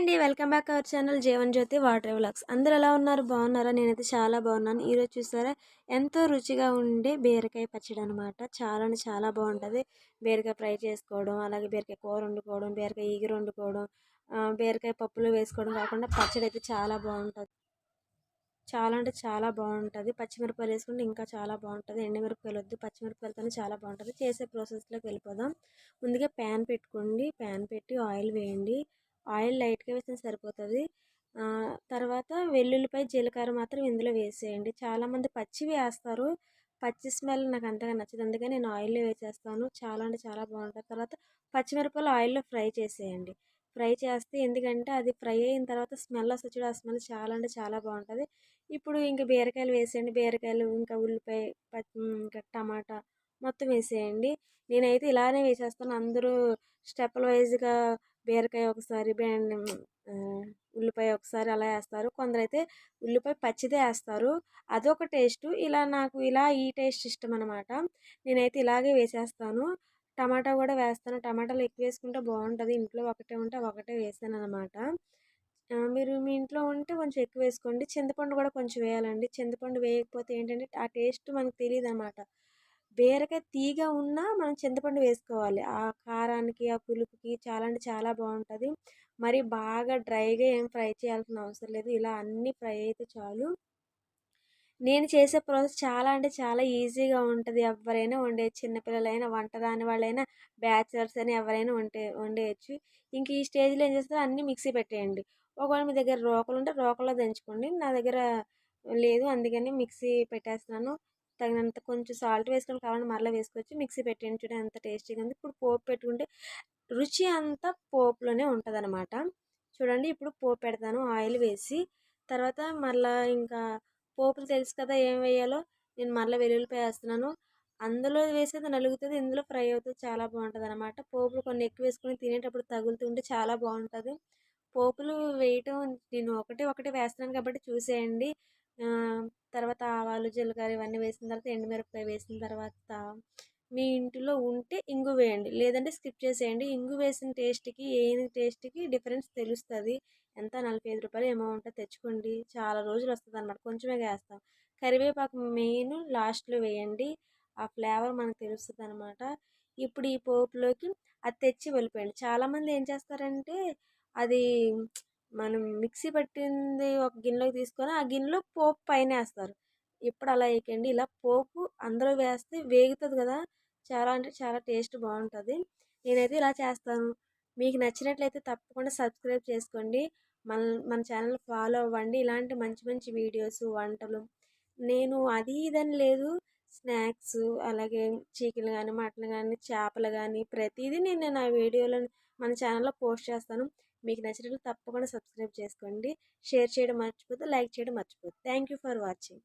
అండి. Welcome back our channel Jeevan Jyothi water vlogs. అందరూ ఎలా ఉన్నారు? బాగున్నారా? నేనైతే చాలా బాగున్నాను. ఈరోజు చూసారా? ఎంతో రుచిగా ఉండే బీరకాయ పచ్చడి అనమాట చాలా అంటే చాలా బాగుంటుంది. బీరకాయ ఫ్రై చేసుకోవడం అలాగే బీరకాయ కూర వండుకోవడం బీరకాయ ఈగర వండుకోవడం బీరకాయ పప్పులు వేసుకోవడం కాకుండా పచ్చడి అయితే చాలా బాగుంటుంది. చాలా అంటే చాలా బాగుంటుంది. పచ్చిమిరపకాయలు వేసుకుంటే ఇంకా చాలా బాగుంటుంది. ఎండుమిరపకాయలు వద్దు. పచ్చిమిరపకాయలతో చాలా బాగుంటుంది. చేసే ప్రాసెస్లోకి వెళ్ళిపోదాం. ముందుగా ప్యాన్ పెట్టుకోండి. ప్యాన్ పెట్టి ఆయిల్ వేయండి. ఆయిల్ లైట్గా వేసిన సరిపోతుంది. తర్వాత వెల్లుల్లిపై జీలకర్ర మాత్రం ఇందులో వేసేయండి. చాలామంది పచ్చి వేస్తారు. పచ్చి స్మెల్ నాకు అంతగా నచ్చదు. అందుకని నేను ఆయిల్లో వేసేస్తాను. చాలా అంటే చాలా బాగుంటుంది. తర్వాత పచ్చిమిరపకాయలు ఆయిల్లో ఫ్రై చేసేయండి. ఫ్రై చేస్తే ఎందుకంటే అది ఫ్రై అయిన తర్వాత స్మెల్ వస్తుంది చూడు ఆ స్మెల్ చాలా అంటే చాలా బాగుంటుంది. ఇప్పుడు ఇంకా బీరకాయలు వేసేయండి. బీరకాయలు ఇంకా ఉల్లిపాయ ఇంకా టమాటా మొత్తం వేసేయండి. నేనైతే ఇలానే వేసేస్తాను. అందరూ స్టెప్పుల వైజ్గా బీరకాయ ఒకసారి ఉల్లిపాయ ఒకసారి అలా వేస్తారు. కొందరైతే ఉల్లిపాయ పచ్చిదే వేస్తారు. అదొక టేస్ట్. ఇలా నాకు ఇలా ఈ టేస్ట్ ఇష్టం అనమాట నేనైతే ఇలాగే వేసేస్తాను. టమాటా కూడా వేస్తాను. టమాటాలు ఎక్కువ వేసుకుంటే బాగుంటుంది. ఇంట్లో ఒకటే ఉంటే ఒకటే వేసాను అనమాట మీరు మీ ఇంట్లో ఉంటే కొంచెం ఎక్కువ వేసుకోండి. చింతపండు కూడా కొంచెం వేయాలండి. చింతపండు వేయకపోతే ఏంటంటే ఆ టేస్ట్ మనకు తెలియదు అనమాట బీరకాయ తీగ ఉన్నా మనం చింతపండు వేసుకోవాలి. ఆ కారానికి ఆ పులుపుకి చాలా అంటే చాలా బాగుంటుంది. మరి బాగా డ్రైగా ఏం ఫ్రై చేయాల్సిన అవసరం లేదు. ఇలా అన్నీ ఫ్రై అయితే చాలు. నేను చేసే ప్రాసెస్ చాలా అంటే చాలా ఈజీగా ఉంటుంది. ఎవరైనా వండేయచ్చు. చిన్నపిల్లలైనా వంట రాని వాళ్ళైనా బ్యాచిలర్స్ అని ఎవరైనా వండే వండేయచ్చు. ఇంక ఈ స్టేజ్లో ఏం చేస్తారు అన్నీ మిక్సీ పెట్టేయండి. ఒకవేళ మీ దగ్గర రోకలు ఉంటే రోకల్లో దంచుకోండి. నా దగ్గర లేదు. అందుకని మిక్సీ పెట్టేస్తున్నాను. తగినంత కొంచెం సాల్ట్ వేసుకొని కావాలంటే మరలా వేసుకోవచ్చు. మిక్సీ పెట్టండి చూడండి ఎంత టేస్టీగా ఉంది. ఇప్పుడు పోపు పెట్టుకుంటే రుచి అంతా పోపులోనే ఉంటుంది అనమాట చూడండి ఇప్పుడు పోపు పెడతాను ఆయిల్ వేసి. తర్వాత మళ్ళీ ఇంకా పోపులు తెలుసు కదా ఏం వేయాలో? నేను మళ్ళీ వెల్లుల్లిపాయ వేస్తున్నాను. అందులో వేసేది నలుగుతుంది ఇందులో ఫ్రై అవుతుంది చాలా బాగుంటుంది అనమాట పోపులు కొన్ని ఎక్కువ వేసుకొని తినేటప్పుడు తగులుతుంటే చాలా బాగుంటుంది. పోపులు వేయటం నేను ఒకటి ఒకటి వేస్తున్నాను కాబట్టి చూసేయండి. తర్వాత ఆవాలు జీలకర్ర ఇవన్నీ వేసిన తర్వాత ఎండుమిరపకాయ వేసిన తర్వాత మీ ఇంటిలో ఉంటే ఇంగు వేయండి. లేదంటే స్కిప్ చేసేయండి. ఇంగు వేసిన టేస్ట్కి ఏ టేస్ట్కి డిఫరెన్స్ తెలుస్తుంది. ఎంత నలభై ఐదు రూపాయలు అమౌంట్ తెచ్చుకోండి. చాలా రోజులు వస్తుంది అనమాట కొంచెమే వేస్తాం. కరివేపాకు మెయిన్ లాస్ట్లో వేయండి. ఆ ఫ్లేవర్ మనకు తెలుస్తుంది అనమాట ఇప్పుడు ఈ పోపులోకి అది తెచ్చి వెళ్ళిపోయండి. చాలామంది ఏం చేస్తారంటే అది మనం మిక్సీ పట్టింది ఒక గిన్నెలోకి తీసుకొని ఆ గిన్నెలో పోపు పైన వేస్తారు. ఎప్పుడు అలా వేయకండి. ఇలా పోపు అందులో వేస్తే వేగుతుంది కదా! చాలా అంటే చాలా టేస్ట్ బాగుంటుంది. నేనైతే ఇలా చేస్తాను. మీకు నచ్చినట్లయితే తప్పకుండా సబ్స్క్రైబ్ చేసుకోండి. మన మన ఛానల్ ఫాలో అవ్వండి. ఇలాంటి మంచి మంచి వీడియోస్ వంటలు. నేను అది ఇదని లేదు. స్నాక్స్ అలాగే చికెన్ కానీ మటన్ కానీ చేపలు కానీ ప్రతిదీ నేను నా వీడియోలో మన ఛానల్లో పోస్ట్ చేస్తాను. మీకు నచ్చినట్లు తప్పకుండా సబ్స్క్రైబ్ చేసుకోండి. షేర్ చేయడం మర్చిపోతే లైక్ చేయడం మర్చిపోతే థ్యాంక్ యూ ఫర్ వాచింగ్.